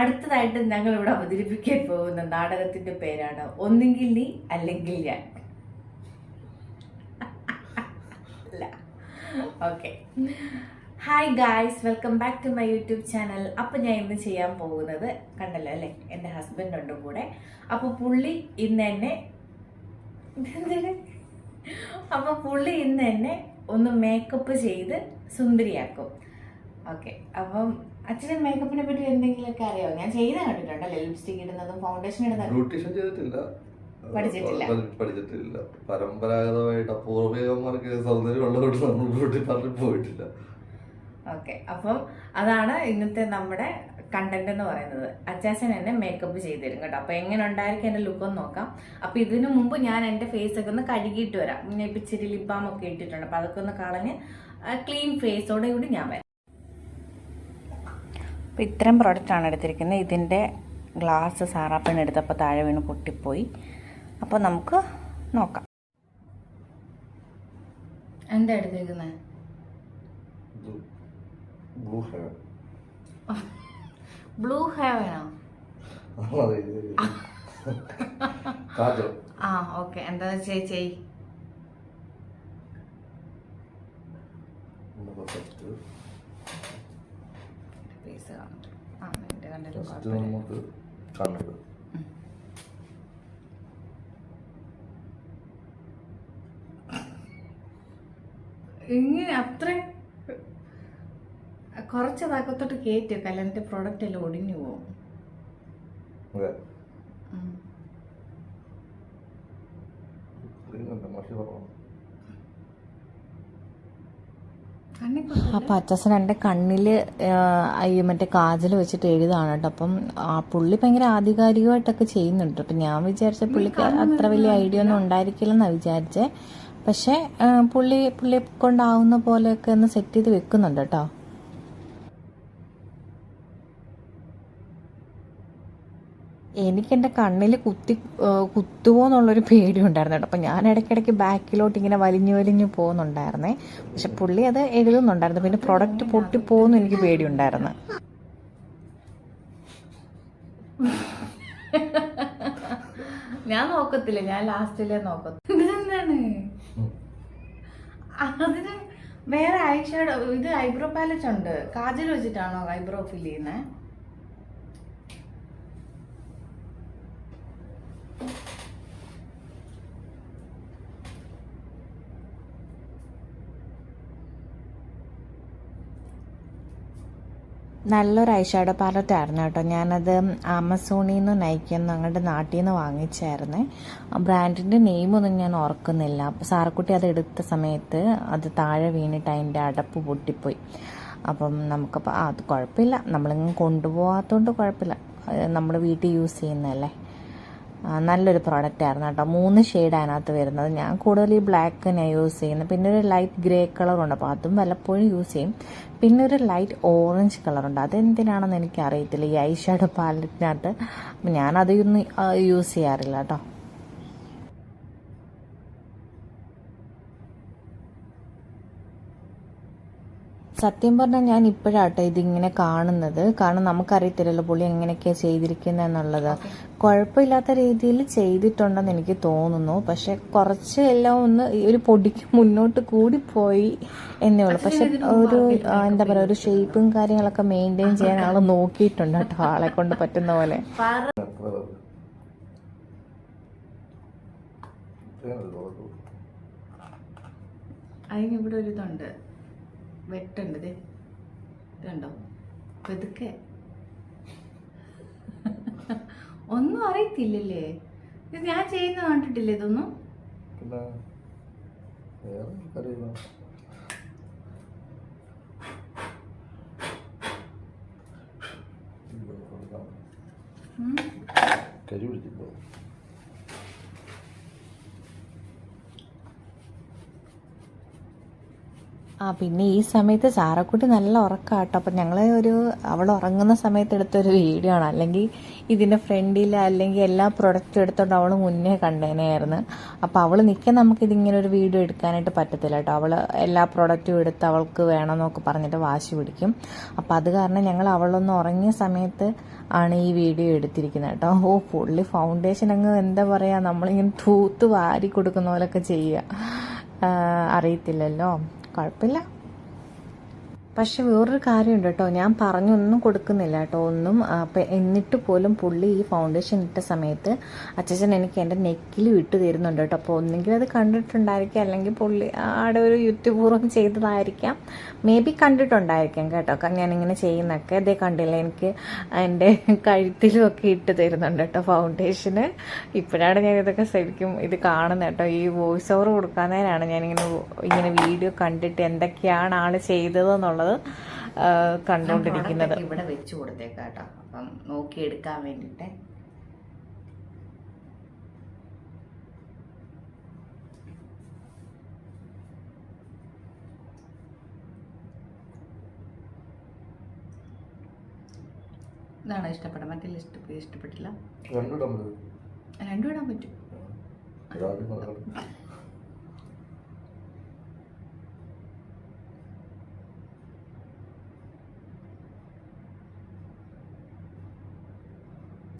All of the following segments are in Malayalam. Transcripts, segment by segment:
അടുത്തതായിട്ട് ഞങ്ങൾ ഇവിടെ അവതരിപ്പിക്കാൻ പോകുന്ന നാടകത്തിന്റെ പേരാണ് ഒന്നെങ്കിൽ നീ അല്ലെങ്കിൽ ഞാൻ. Okay. Hi guys welcome back to my YouTube channel അപ്പം ഞാൻ ഇന്ന് ചെയ്യാൻ പോകുന്നത് കണ്ടല്ലോ അല്ലേ? എന്റെ ഹസ്ബൻഡ് ഉണ്ട് കൂടെ. അപ്പോൾ പുള്ളി ഇന്ന് എന്നെ അപ്പൊ അപ്പോൾ പുള്ളി ഇന്ന് എന്നെ ഒന്ന് മേക്കപ്പ് ചെയ്ത് സുന്ദരിയാക്കും. ഓക്കെ. അപ്പം അച്ഛന് മേക്കപ്പിനെ പറ്റി എന്തെങ്കിലുമൊക്കെ അറിയാമോ ഞാൻ ചെയ്ത കണ്ടിട്ടുണ്ടല്ലേ ലിപ്സ്റ്റിക് ഇടുന്നതും ഫൗണ്ടേഷൻ ഇടുന്നതും. ബ്യൂട്ടീഷ്യൻ ചെയ്തിട്ടില്ല. പഠിച്ചിട്ടില്ല. പഠി- പഠിച്ചിട്ടില്ല. പരമ്പരാഗതമായിട്ട് അപൂർവമാർക്ക് സൗന്ദര്യം ഉള്ളതുകൊണ്ട് നമ്മൾ ബ്യൂട്ടി പാർലറിൽ പോയിട്ടില്ല. ഓക്കെ അപ്പം അതാണ് ഇന്നത്തെ നമ്മുടെ കണ്ടന്റ് എന്ന് പറയുന്നത്. അച്ചാച്ചൻ എന്നെ മേക്കപ്പ് ചെയ്ത് തരും കേട്ടോ. അപ്പൊ എങ്ങനെ ഉണ്ടായിരിക്കും എന്റെ ലുക്ക് ഒന്ന് നോക്കാം. അപ്പൊ ഇതിനു മുമ്പ് ഞാൻ എന്റെ ഫേസ് ഒക്കെ ഒന്ന് കഴുകിയിട്ട് വരാം. പിന്നെ ഇപ്പൊ ഇച്ചിരി ലിപ്പാമൊക്കെ ഇട്ടിട്ടുണ്ട്. അപ്പൊ അതൊക്കെ ഒന്ന് കളഞ്ഞ് ക്ലീൻ ഫേസോടെ കൂടി ഞാൻ വരാം. അപ്പോൾ ഇത്രയും പ്രോഡക്റ്റാണ് എടുത്തിരിക്കുന്നത്. ഇതിന്റെ ഗ്ലാസ് സാറാപ്പൻ എടുത്തപ്പോൾ താഴെ വീണ് പൊട്ടിപ്പോയി. അപ്പോൾ നമുക്ക് നോക്കാം. എന്താ എടുത്തിരിക്കുന്നത് ബ്ലൂ ഹേവനോ ആ ഓക്കെ. എന്താ ചേച്ചി? Number 52. സൈസ് കാണുന്നുണ്ട് ഇങ്ങനെ അത്ര കുറച്ച് താക്കത്തോട്ട് കേറ്റ് കല്യാണത്തിന്റെ പ്രോഡക്റ്റ് എല്ലാം ഒടിഞ്ഞു പോകും. മഷി കുറവാണ്. അപ്പം അച്ഛൻ എന്റെ കണ്ണിൽ മറ്റേ കാജൽ വെച്ചിട്ട് എഴുതാണ് കേട്ടോ. അപ്പം ആ പുള്ളി ഭയങ്കര ആധികാരികമായിട്ടൊക്കെ ചെയ്യുന്നുണ്ട്. അപ്പം ഞാൻ വിചാരിച്ച പുള്ളിക്ക് അത്ര വലിയ ഐഡിയ ഒന്നും ഉണ്ടായിരിക്കില്ലെന്നാണ് വിചാരിച്ചേ. പക്ഷേ പുള്ളി പുള്ളി പുള്ളിയെ കൊണ്ടാവുന്ന പോലെയൊക്കെ ഒന്ന് സെറ്റ് ചെയ്ത് വെക്കുന്നുണ്ട് കേട്ടോ. എനിക്ക് എന്റെ കണ്ണിൽ കുത്തി കുത്തുമോ കുത്തുവോ എന്നുള്ളൊരു പേടി ഉണ്ടായിരുന്നു കേട്ടോ. അപ്പം ഞാൻ ഇടയ്ക്കിടയ്ക്ക് ബാക്കിലോട്ട് ഇങ്ങനെ വലിഞ്ഞു വലിഞ്ഞു പോകുന്നുണ്ടായിരുന്നേ. പക്ഷെ പുള്ളി അത് എഴുതുന്നുണ്ടായിരുന്നു. പിന്നെ പ്രൊഡക്റ്റ് പൊട്ടിപ്പോകുന്നു എനിക്ക് പേടിയുണ്ടായിരുന്നു. ഞാൻ നോക്കത്തില്ല. ഞാൻ ലാസ്റ്റിലേ നോക്കത്തില്ല ഇതെന്താണ്? അതിന് വേറെ ഐഷാഡോ ഇത് ഐബ്രോ പാലറ്റ് ഉണ്ട്. കാജൽ വെച്ചിട്ടാണോ ഐബ്രോ ഫിൽ ചെയ്യുന്നത് നല്ലൊരു ഐഷാഡോ പാലറ്റ് ആയിരുന്നു കേട്ടോ. ഞാനത് ആമസോണിൽ നിന്ന് നയിക്കുന്നു അങ്ങോട്ട് നാട്ടിൽ നിന്ന് വാങ്ങിച്ചായിരുന്നു ബ്രാൻഡിന്റെ നെയിമൊന്നും ഞാൻ ഓർക്കുന്നില്ല. അപ്പോൾ സാറക്കുട്ടി അത് എടുത്ത സമയത്ത് അത് താഴെ വീണിട്ട് അതിന്റെ അടപ്പ് പൊട്ടിപ്പോയി. അപ്പം നമുക്കപ്പോൾ അത് കുഴപ്പമില്ല. നമ്മളിങ്ങനെ കൊണ്ടുപോകാത്തതുകൊണ്ട് കുഴപ്പമില്ല. നമ്മൾ വീട്ടിൽ യൂസ് ചെയ്യുന്നതല്ലേ? നല്ലൊരു പ്രോഡക്റ്റ് ആയിരുന്നു കേട്ടോ. മൂന്ന് ഷെയ്ഡ് അതിനകത്ത് വരുന്നത്. ഞാൻ കൂടുതൽ ഈ ബ്ലാക്ക് തന്നെ യൂസ് ചെയ്യുന്നത്. പിന്നെ ഒരു ലൈറ്റ് ഗ്രേ കളറുണ്ട് അപ്പോൾ അതും വല്ലപ്പോഴും യൂസ് ചെയ്യും. പിന്നെ ഒരു ലൈറ്റ് ഓറഞ്ച് കളറുണ്ട് അതെന്തിനാണെന്ന് എനിക്കറിയത്തില്ല. ഈ ഐ ഷാഡോ പാലറ്റിനകത്ത് ഞാനതൊന്നും യൂസ് ചെയ്യാറില്ല കേട്ടോ. സത്യം പറഞ്ഞാൽ ഞാൻ ഇപ്പോഴാട്ടോ ഇതിങ്ങനെ കാണുന്നത്. കാരണം നമുക്കറിയത്തില്ലല്ലോ പുള്ളി എങ്ങനെയൊക്കെയാണ് ചെയ്തിരിക്കുന്നത് എന്നുള്ളത്. കുഴപ്പമില്ലാത്ത രീതിയിൽ ചെയ്തിട്ടുണ്ടെന്ന് എനിക്ക് തോന്നുന്നു. പക്ഷെ കുറച്ച് എല്ലാം ഒന്ന് ഈ ഒരു പൊടിക്ക് മുന്നോട്ട് കൂടി പോയി എന്നേ ഉള്ളൂ. പക്ഷെ ഒരു എന്താ പറയുക ഒരു ഷേപ്പും കാര്യങ്ങളൊക്കെ മെയിന്റെയിൻ ചെയ്യാൻ ആൾ നോക്കിയിട്ടുണ്ട് കേട്ടോ ആളെ കൊണ്ട് പറ്റുന്ന പോലെ. അതിന് ഇവിടെ ഒരു ഇതുണ്ട്. വെട്ടുണ്ട് ഇത് ഇതുണ്ടോ? പെതുക്കെ. ഒന്നും അറിയത്തില്ലല്ലേ? ഇത് ഞാൻ ചെയ്യുന്ന കണ്ടിട്ടില്ലേ ഇതൊന്നും? പിന്നെ വേറെ അറിയില്ല ഉം. കരി പിടിച്ചിപ്പോ ആ പിന്നെ ഈ സമയത്ത് ചാറക്കുട്ടി നല്ല ഉറക്കാട്ടോ. അപ്പം ഞങ്ങൾ ഒരു അവൾ ഉറങ്ങുന്ന സമയത്ത് എടുത്തൊരു വീഡിയോ ആണ്. അല്ലെങ്കിൽ ഇതിന്റെ ഫ്രണ്ടിൽ അല്ലെങ്കിൽ എല്ലാ പ്രൊഡക്റ്റും എടുത്തോണ്ട് അവൾ മുന്നേ കണ്ടേനായിരുന്നു അപ്പം അവൾ നിൽക്കാൻ നമുക്കിതിങ്ങനെ ഒരു വീഡിയോ എടുക്കാനായിട്ട് പറ്റത്തില്ല കേട്ടോ അവൾ എല്ലാ പ്രൊഡക്റ്റും എടുത്ത് അവൾക്ക് വേണമെന്നൊക്കെ പറഞ്ഞിട്ട് വാശി പിടിക്കും. അപ്പം അത് കാരണം ഞങ്ങൾ അവളൊന്ന് ഉറങ്ങിയ സമയത്ത് ആണ് ഈ വീഡിയോ എടുത്തിരിക്കുന്നത് കേട്ടോ ഓ പുള്ളി ഫൗണ്ടേഷൻ അങ്ങ് എന്താ പറയുക നമ്മളിങ്ങനെ തൂത്ത് വാരി കൊടുക്കുന്ന പോലൊക്കെ ചെയ്യുക അറിയത്തില്ലല്ലോ. കുഴപ്പമില്ല. പക്ഷെ വേറൊരു കാര്യമുണ്ട് കേട്ടോ. ഞാൻ പറഞ്ഞൊന്നും കൊടുക്കുന്നില്ല കേട്ടോ. ഒന്നും എന്നിട്ട് പോലും പുള്ളി ഈ ഫൗണ്ടേഷൻ ഇട്ട സമയത്ത് അച്ഛച്ചൻ എനിക്ക് എന്റെ നെക്കിൽ വിട്ടു തരുന്നുണ്ട് കേട്ടോ. അപ്പോൾ ഒന്നെങ്കിൽ അത് കണ്ടിട്ടുണ്ടായിരിക്കാം. അല്ലെങ്കിൽ പുള്ളി ആടെ ഒരു യൂട്യൂബ് ചെയ്തതായിരിക്കാം. മേ ബി കണ്ടിട്ടുണ്ടായിരിക്കാം കേട്ടോ. ഞാനിങ്ങനെ ചെയ്യുന്നൊക്കെ ഇതേ കണ്ടില്ല എനിക്ക് എന്റെ കഴുത്തിലും ഒക്കെ ഇട്ട് തരുന്നുണ്ട് കേട്ടോ ഫൗണ്ടേഷന് ഇപ്പോഴാണ് ഞാൻ ഇതൊക്കെ ശരിക്കും ഇത് കാണുന്നത് കേട്ടോ. ഈ വോയിസ് ഓവർ കൊടുക്കാൻ നേരമാണ് ഞാനിങ്ങനെ ഇങ്ങനെ വീഡിയോ കണ്ടിട്ട് എന്തൊക്കെയാണ് ആൾ ചെയ്തതെന്നുള്ളത് കണ്ടുകൊണ്ടിരിക്കുന്നത് product ഒക്കെ ഇവിടെ വെച്ച് കൊടുത്തേക്കാം കേട്ടോ അപ്പം നോക്കിയെടുക്കാൻ വേണ്ടിയിട്ട് ഇതാണ് ഇഷ്ടപ്പെട്ട മറ്റേ ഇഷ്ടപ്പെട്ട ഇഷ്ടപ്പെട്ടില്ല? രണ്ടു വിടാൻ രണ്ടും ഇടാൻ പറ്റും.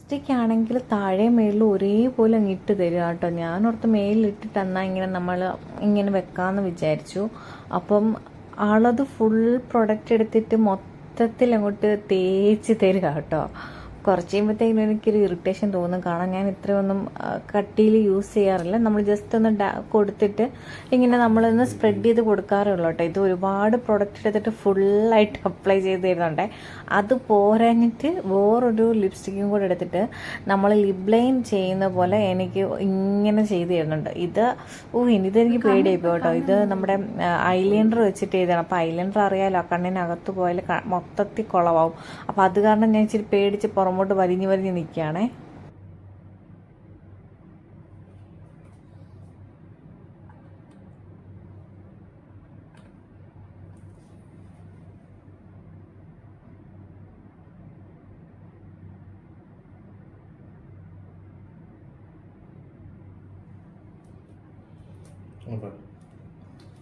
ലിപ്സ്റ്റിക് ആണെങ്കിൽ താഴെ മേളിൽ ഒരേപോലെ അങ്ങ് ഇട്ട് തരിക കേട്ടോ. ഞാൻ ഓർത്ത് മേലിൽ ഇട്ടിട്ട് എന്നാൽ ഇങ്ങനെ നമ്മൾ ഇങ്ങനെ വെക്കാമെന്ന് വിചാരിച്ചു. അപ്പം ആളത് ഫുൾ പ്രൊഡക്റ്റ് എടുത്തിട്ട് മൊത്തത്തിൽ അങ്ങോട്ട് തേച്ച് തരിക കേട്ടോ. കുറച്ച് കഴിയുമ്പോഴത്തേക്കും എനിക്കൊരു ഇറിറ്റേഷൻ തോന്നും. കാരണം ഞാൻ ഇത്രയൊന്നും കട്ടിയിൽ യൂസ് ചെയ്യാറില്ല. നമ്മൾ ജസ്റ്റ് ഒന്ന് കൊടുത്തിട്ട് ഇങ്ങനെ നമ്മളൊന്ന് സ്പ്രെഡ് ചെയ്ത് കൊടുക്കാറുള്ളൂ കേട്ടോ. ഇത് ഒരുപാട് പ്രൊഡക്റ്റ് എടുത്തിട്ട് ഫുള്ളായിട്ട് അപ്ലൈ ചെയ്ത് തരുന്നുണ്ട്. അത് പോരാഞ്ഞിട്ട് വേറൊരു ലിപ്സ്റ്റിക്കും കൂടെ എടുത്തിട്ട് നമ്മൾ ലിപ് ലൈൻ ചെയ്യുന്ന പോലെ എനിക്ക് ഇങ്ങനെ ചെയ്ത് തരുന്നുണ്ട്. ഇത് ഓ ഇനിത് എനിക്ക് പേടിയായി കേട്ടോ. ഇത് നമ്മുടെ ഐലൈനർ വെച്ചിട്ട് ചെയ്തതാണ്. അപ്പോൾ ഐലൈനർ അറിയാലോ കണ്ണിനകത്ത് പോയാൽ മൊത്തത്തിൽ കുളവാകും അപ്പോൾ അത് കാരണം ഞാൻ ഇച്ചിരി പേടിച്ച് പുറമോട്ട് വലിഞ്ഞ് വലിഞ്ഞ് നിൽക്കുകയാണേ.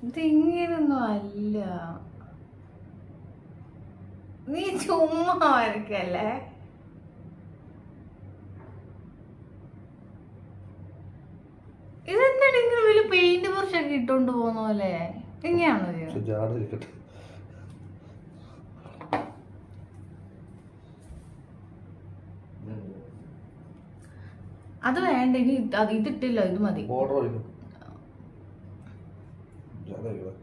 ഇതിങ്ങനൊന്നും ഇത് അല്ല. നീ ചുമ്മാ വരക്കല്ലേ? ഇങ്ങനെ വലിയ പെയിന്റ് ബ്രഷൊക്കെ ഇട്ടോണ്ട് പോകുന്ന പോലെ? എങ്ങനെയാണോ ഇത്? അത് വേണ്ട ഇനി ഇത് അത് ഇതിട്ടില്ല ഇത് മതി. കൊറച്ചെത്തു വയ്ക്കും ജാട ഇരിക്കട്ടെ.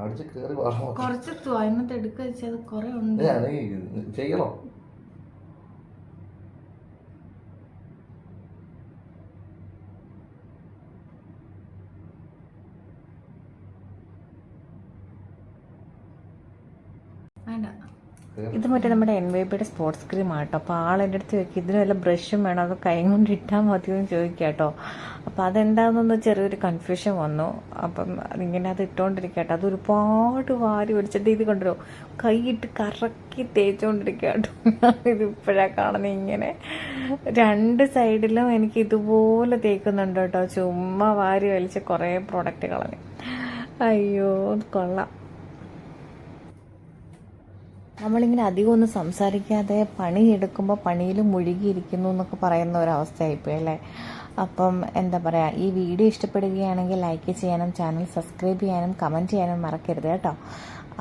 അടിച്ച് കയറി വാടാ കുറച്ച് അതിനകത്ത് എടുക്ക വെച്ചത് കുറെ ഉണ്ട്. ചെയ്യണോ വേണ്ട ഇത് മറ്റേ നമ്മുടെ എൻ വൈ പിയുടെ സ്പോർട്സ് ക്രീം ആട്ടോ അപ്പോൾ ആൾ എന്റെ അടുത്ത് ചോദിക്കും ഇതിന് വല്ല ബ്രഷും വേണം? അത് കൈ കൊണ്ട് ഇട്ടാൽ മതിയോ എന്ന് ചോദിക്കുക കേട്ടോ അപ്പോൾ ചെറിയൊരു കൺഫ്യൂഷൻ വന്നു. അപ്പം ഇങ്ങനെ അത് ഇട്ടോണ്ടിരിക്കട്ടോ കേട്ടോ അത് ഒരുപാട് വാരി ഒടിച്ചിട്ട് ഇത് കൊണ്ടുവരും. കൈയിട്ട് കറക്കി തേച്ചുകൊണ്ടിരിക്കുക ഇത് ഇപ്പോഴാണ് കാണുന്നത് ഇങ്ങനെ. രണ്ട് സൈഡിലും എനിക്ക് ഇതുപോലെ തേക്കുന്നുണ്ട് കേട്ടോ ചുമ്മാ വാരി വലിച്ച് കുറേ പ്രോഡക്റ്റ് കളഞ്ഞു അയ്യോ കൊള്ളാം. നമ്മളിങ്ങനെ അധികം ഒന്നും സംസാരിക്കാതെ പണിയെടുക്കുമ്പോൾ പണിയിൽ മുഴുകിയിരിക്കുന്നു എന്നൊക്കെ പറയുന്ന ഒരവസ്ഥയായിപ്പോയി അല്ലേ? അപ്പം എന്താ പറയുക ഈ വീഡിയോ ഇഷ്ടപ്പെടുകയാണെങ്കിൽ ലൈക്ക് ചെയ്യാനും ചാനൽ സബ്സ്ക്രൈബ് ചെയ്യാനും കമന്റ് ചെയ്യാനും മറക്കരുത് കേട്ടോ.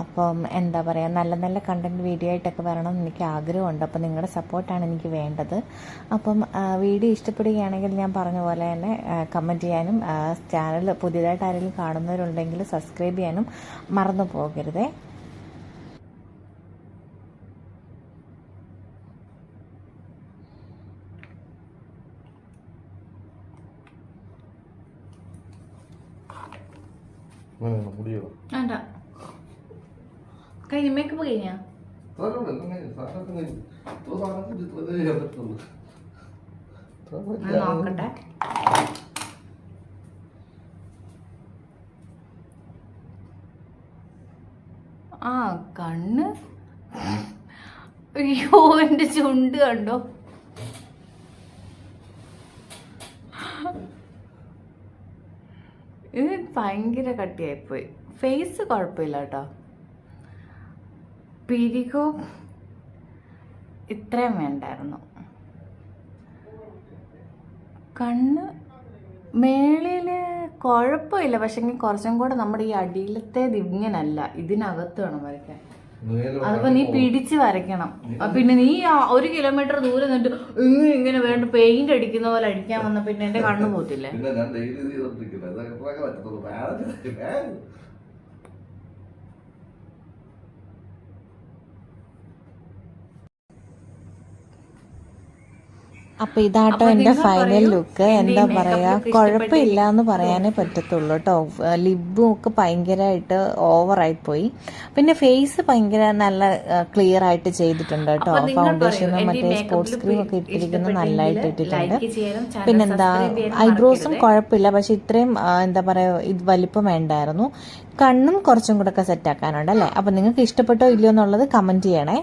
അപ്പം എന്താ പറയുക നല്ല നല്ല കണ്ടന്റ് വീഡിയോ ആയിട്ടൊക്കെ വരണം എനിക്ക് ആഗ്രഹമുണ്ട്. അപ്പം നിങ്ങളുടെ സപ്പോർട്ടാണ് എനിക്ക് വേണ്ടത്. അപ്പം വീഡിയോ ഇഷ്ടപ്പെടുകയാണെങ്കിൽ ഞാൻ പറഞ്ഞ പോലെ തന്നെ കമന്റ് ചെയ്യാനും ചാനൽ പുതിയതായിട്ട് ആരെങ്കിലും കാണുന്നവരുണ്ടെങ്കിൽ സബ്സ്ക്രൈബ് ചെയ്യാനും മറന്നു പോകരുതേ. വേണം, മുടിയോ വേണ്ട കഴിഞ്ഞ മേക്കപ്പ് കഴിഞ്ഞാ നോക്കട്ടെ ആ കണ്ണ് അയ്യോ എന്റെ ചുണ്ട് കണ്ടോ ഇത് ഭയങ്കര കട്ടിയായിപ്പോയി. ഫേസ് കുഴപ്പമില്ല കേട്ടോ പിരികോ ഇത്രയും വേണ്ടായിരുന്നു. കണ്ണ് മേളിൽ കുഴപ്പമില്ല. പക്ഷെങ്കിൽ കുറച്ചും കൂടെ നമ്മുടെ ഈ അടിയിലത്തെ ഇങ്ങനല്ല ഇതിനകത്ത് വേണം വരയ്ക്കാൻ. അതിപ്പോ നീ പിടിച്ച് വരയ്ക്കണം. പിന്നെ നീ ഒരു കിലോമീറ്റർ ദൂരെ നിന്നിട്ട് ഇങ്ങനെ ഇങ്ങനെ വേണ്ട പെയിന്റ് അടിക്കുന്ന പോലെ അടിക്കാൻ വന്ന പിന്നെ എന്റെ കണ്ണു പോത്തില്ലേ പിന്നെ ഞാൻ ഡെയിലി ചെയ്തോണ്ടിരിക്കുന്നത് ഇതൊക്കെ പറ്റത്തുള്ളൂ വേറെ അപ്പൊ ഇതാട്ടോ എന്റെ എന്റെ ഫൈനൽ ലുക്ക് എന്താ പറയാ? കുഴപ്പമില്ല എന്ന് പറയാനേ പറ്റത്തുള്ളൂ കേട്ടോ. ലിബും ഒക്കെ ഭയങ്കരമായിട്ട് ഓവറായി പോയി. പിന്നെ ഫേസ് ഭയങ്കര നല്ല ക്ലിയർ ആയിട്ട് ചെയ്തിട്ടുണ്ട് കേട്ടോ. ഫൗണ്ടേഷനും മറ്റേ സ്പോർട്സ് ക്രീം ഒക്കെ ഇട്ടിരിക്കുന്നത് നല്ലതായിട്ട് ഇട്ടിട്ടുണ്ട്. പിന്നെന്താ ഐബ്രോസും. കുഴപ്പമില്ല. പക്ഷെ ഇത്രയും എന്താ പറയാ ഇത് വലിപ്പം വേണ്ടായിരുന്നു. കണ്ണും കുറച്ചും കൂടെ ഒക്കെ സെറ്റ് ആക്കാനുണ്ട് അല്ലേ? അപ്പൊ നിങ്ങൾക്ക് ഇഷ്ടപ്പെട്ടോ ഇല്ലയോ എന്നുള്ളത് കമന്റ് ചെയ്യണേ.